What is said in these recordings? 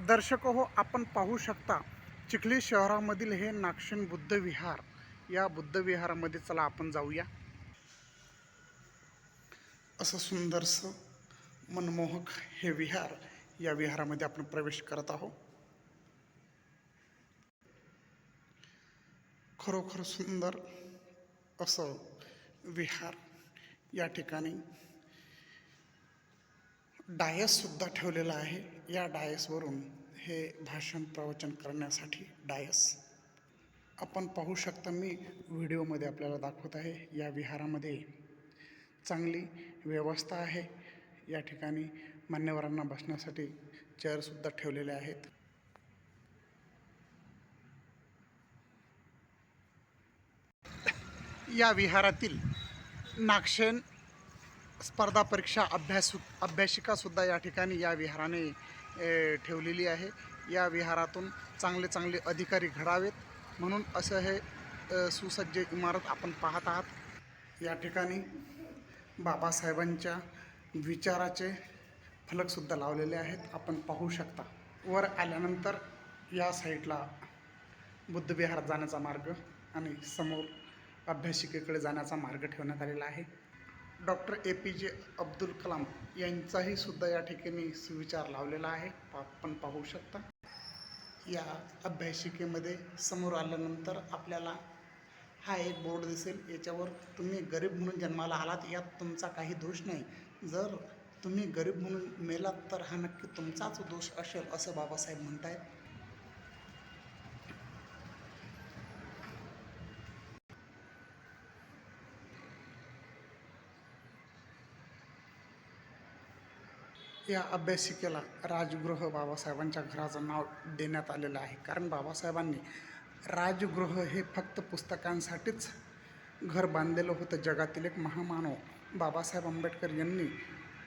दर्शक हो आपण पाहू शकता चिखली शहरामधील हे नाक्षण बुद्ध विहार. या बुद्ध विहारामध्ये चला आपण जाऊया. असं सुंदरसं मनमोहक हे विहार या विहारामध्ये आपण प्रवेश करत आहोत. खरोखर सुंदर असं विहार या ठिकाणी डायससुद्धा ठेवलेला आहे. या डायसवरून हे भाषण प्रवचन करण्यासाठी डायस. आपण पाहू शकता मी व्हिडिओमध्ये आपल्याला दाखवत आहे. या विहारामध्ये चांगली व्यवस्था आहे. या ठिकाणी मान्यवरांना बसण्यासाठी चेअरसुद्धा ठेवलेल्या आहेत. या विहारातील नागशेन स्पर्धा परीक्षा अभ्यासू अभ्यासिकासुद्धा या ठिकाणी या विहाराने ठेवलेली आहे. या विहारातून चांगले चांगले अधिकारी घडावेत. म्हणून असं हे सुसज्ज इमारत आपण पाहत आहात. या ठिकाणी बाबासाहेबांच्या विचाराचे फलकसुद्धा लावलेले आहेत. आपण पाहू शकता. वर आल्यानंतर या साईडला बुद्धविहारात जाण्याचा मार्ग आणि समोर अभ्यासिकेकडे जाण्याचा मार्ग ठेवण्यात आलेला आहे. डॉक्टर ए पी जे अब्दुल कलाम यांचाही सुद्धा या ठिकाणी सुविचार लावलेला आहे. पा- आपण पाहू शकता. या अभ्यासिकेमध्ये समोर आल्यानंतर आपल्याला हा एक बोर्ड दिसेल. याच्यावर तुम्ही गरीब म्हणून जन्माला आलात यात तुमचा काही दोष नाही. जर तुम्ही गरीब म्हणून मेलात तर हा नक्की तुमचाच दोष असेल असं बाबासाहेब म्हणत आहेत या अभ्यासिकेला राजगृह बाबासाहेबांच्या घराचं नाव देण्यात आलेलं आहे. कारण बाबासाहेबांनी राजगृह हे फक्त पुस्तकांसाठीच घर बांधलेलं होतं. जगातील एक महामानव बाबासाहेब आंबेडकर यांनी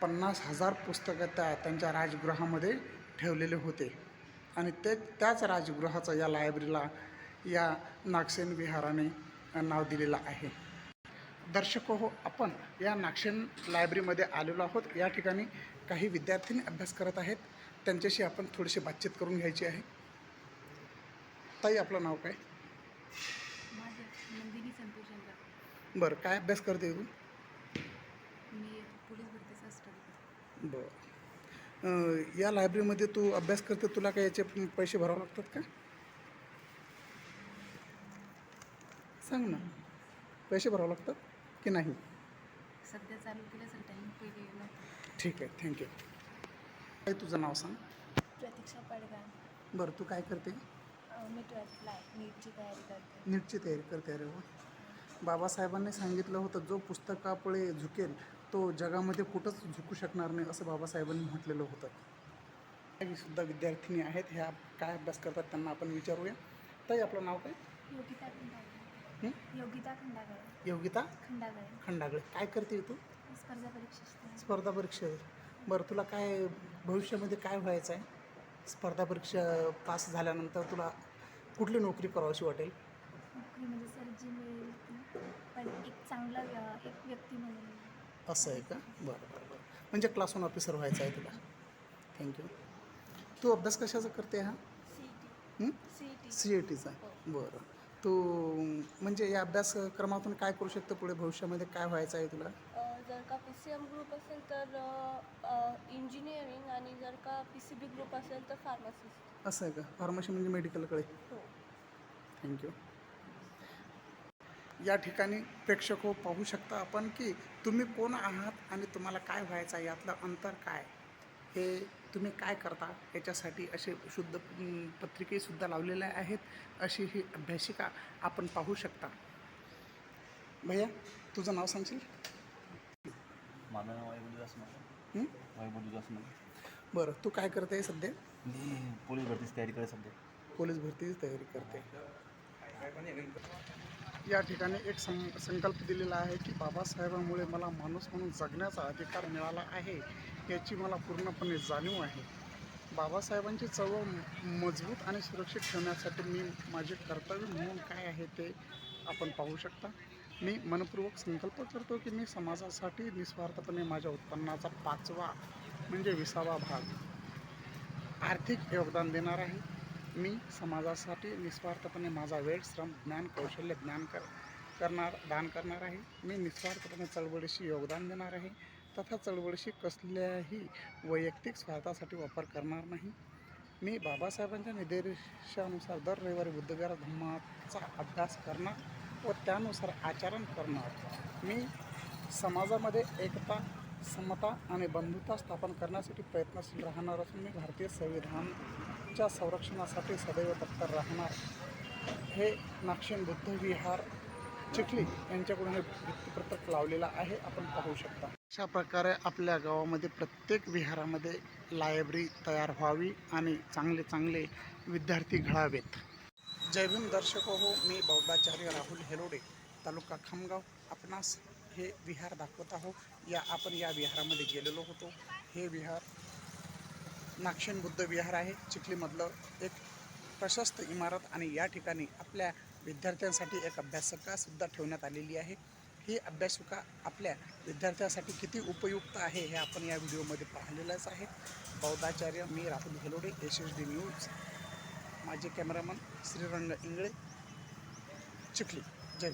पन्नास हजार पुस्तकं त्या त्यांच्या राजगृहामध्ये ठेवलेले होते. आणि ते त्याच राजगृहाचं या लायब्ररीला या नागसेन विहाराने नाव दिलेलं आहे. दर्शक हो आपण या नागशेन लायब्ररीमध्ये आलेलो आहोत. या ठिकाणी काही विद्यार्थ्यांनी अभ्यास करत आहेत. त्यांच्याशी आपण थोडीशी बातचीत करून घ्यायची आहे. ताई आपलं नाव काय? बरं काय अभ्यास करते तू बरं. या लायब्ररीमध्ये तू अभ्यास करते तुला काय याचे पैसे भरावे लागतात का? सांग ना. पैसे भरावे लागतात? की नाही? सध्या चालू केलं टाईम पहिले ठीक आहे थँक्यू काय तुझं नाव सांग. प्रतीक्षा पडगाण बरं तू काय करते? मी ट्वेल्थला आहे. नीटची तयारी करते. नीटची तयारी करते अरे वा. बाबासाहेबांनी सांगितलं होतं जो पुस्तकापुढे झुकेल तो जगामध्ये कुठंच झुकू शकणार नाही असं बाबासाहेबांनी म्हटलेलं होतं. काही सुद्धा विद्यार्थिनी आहेत ह्या काय अभ्यास करतात त्यांना आपण विचारूया. ताई आपलं नाव काय? योगिता हं? योगिता खंडागळे. योगिता खंडागळे. खंडागळे. काय करते तू? स्पर्धा परीक्षा स्पर्धा परीक्षा. बरं तुला काय भविष्यामध्ये काय व्हायचं आहे स्पर्धा परीक्षा पास झाल्यानंतर तुला कुठली नोकरी करावीशी वाटेल? नोकरी म्हणजे सर जी मिळेल ती पण एक चांगला व्य- एक व्यक्ती म्हणून. असं आहे का? बरं बरं बरं. म्हणजे क्लास वन ऑफिसर व्हायचं आहे तुला. थँक्यू तू अभ्यास कशाचा करते हा? सी ए टीचा बरं. तू म्हणजे या अभ्यासक्रमातून काय करू शकतो पुढे भविष्यामध्ये? काय व्हायचं आहे तुला? जर का पी सी एम ग्रुप असेल तर इंजिनिअरिंग आणि जर का पी सी बी ग्रुप असेल तर फार्मसिस्ट असं आहे का? फार्मसी म्हणजे मेडिकलकडे हो. थँक्यू या ठिकाणी प्रेक्षक हो पाहू शकता आपण की तुम्ही कोण आहात आणि तुम्हाला काय व्हायचं आहे? यातलं अंतर काय? हे तुम्ही काय करता? याच्यासाठी असे शुद्ध पत्रिकेसुद्धा लावलेल्या आहेत. अशी ही अभ्यासिका आपण पाहू शकता. भैया तुझं नाव सांगशील? माझं नाव वैभव दासमल हं? वैभव दासमल बरं तू काय करते सध्या? मी पोलीस भरतीची तयारी करत सध्या. पोलीस भरतीची तयारी करते. या ठिकाणी एक सं संकल्प दिलेला आहे की बाबासाहेबांमुळे मला माणूस म्हणून जगण्याचा अधिकार मिळाला आहे. याची मला पूर्णपणे जाणीव आहे. बाबासाहेबांची चळवळ मजबूत आणि सुरक्षित ठेवण्यासाठी मी माझे कर्तव्य म्हणून काय आहे ते आपण पाहू शकता. मी मनपूर्वक संकल्प करतो की मी समाजासाठी निस्वार्थपणे माझ्या उत्पन्नाचा पाचवा म्हणजे विसावा भाग आर्थिक योगदान देणार आहे. मी समाजासाठी निस्वार्थपणे माझा वेळ श्रम ज्ञान कौशल्य ज्ञान कर करणार दान करणार आहे. मी निस्वार्थपणे चळवळीशी योगदान देणार आहे. तथा चळवळीशी कसल्याही वैयक्तिक स्वार्थासाठी वापर करणार नाही. मी बाबासाहेबांच्या निर्देशानुसार दर रविवारी बुद्धविहार धम्माचा अभ्यास करणार व त्यानुसार आचरण करणार. मी समाजामध्ये एकता समता आणि बंधुता स्थापन करण्यासाठी प्रयत्नशील राहणार असून मी भारतीय संविधानच्या संरक्षणासाठी सदैव तत्पर राहणार. हे नागशेन बुद्ध विहार चिखली यांच्याकडून हे वृत्तपत्रक लावलेलं आहे. आपण पाहू शकता. अशा प्रकारे आपल्या गावामध्ये प्रत्येक विहारामध्ये लायब्ररी तयार व्हावी आणि चांगले चांगले विद्यार्थी घडावेत. जय भीम दर्शक हो मी बौद्धाचार्य राहुल हेलोडे तालुका खामगाव आपणास हे विहार दाखवत आहो या आपण या विहारामध्ये गेलेलो होतो. हे विहार नागशेन बुद्ध विहार आहे. चिखलीमधलं एक प्रशस्त इमारत आणि या ठिकाणी आपल्या विद्यार्थ्यांसाठी एक अभ्यासकासुद्धा ठेवण्यात आलेली आहे. ही अभ्यासिका आपल्या विद्यार्थ्यासाठी किती उपयुक्त आहे हे आपण या व्हिडिओमध्ये पाहिलेलंच आहे. बौद्धाचार्य मी Rahul Helode S S D news. माझे कॅमेरामन श्रीरंग इंगळे चिखली. जय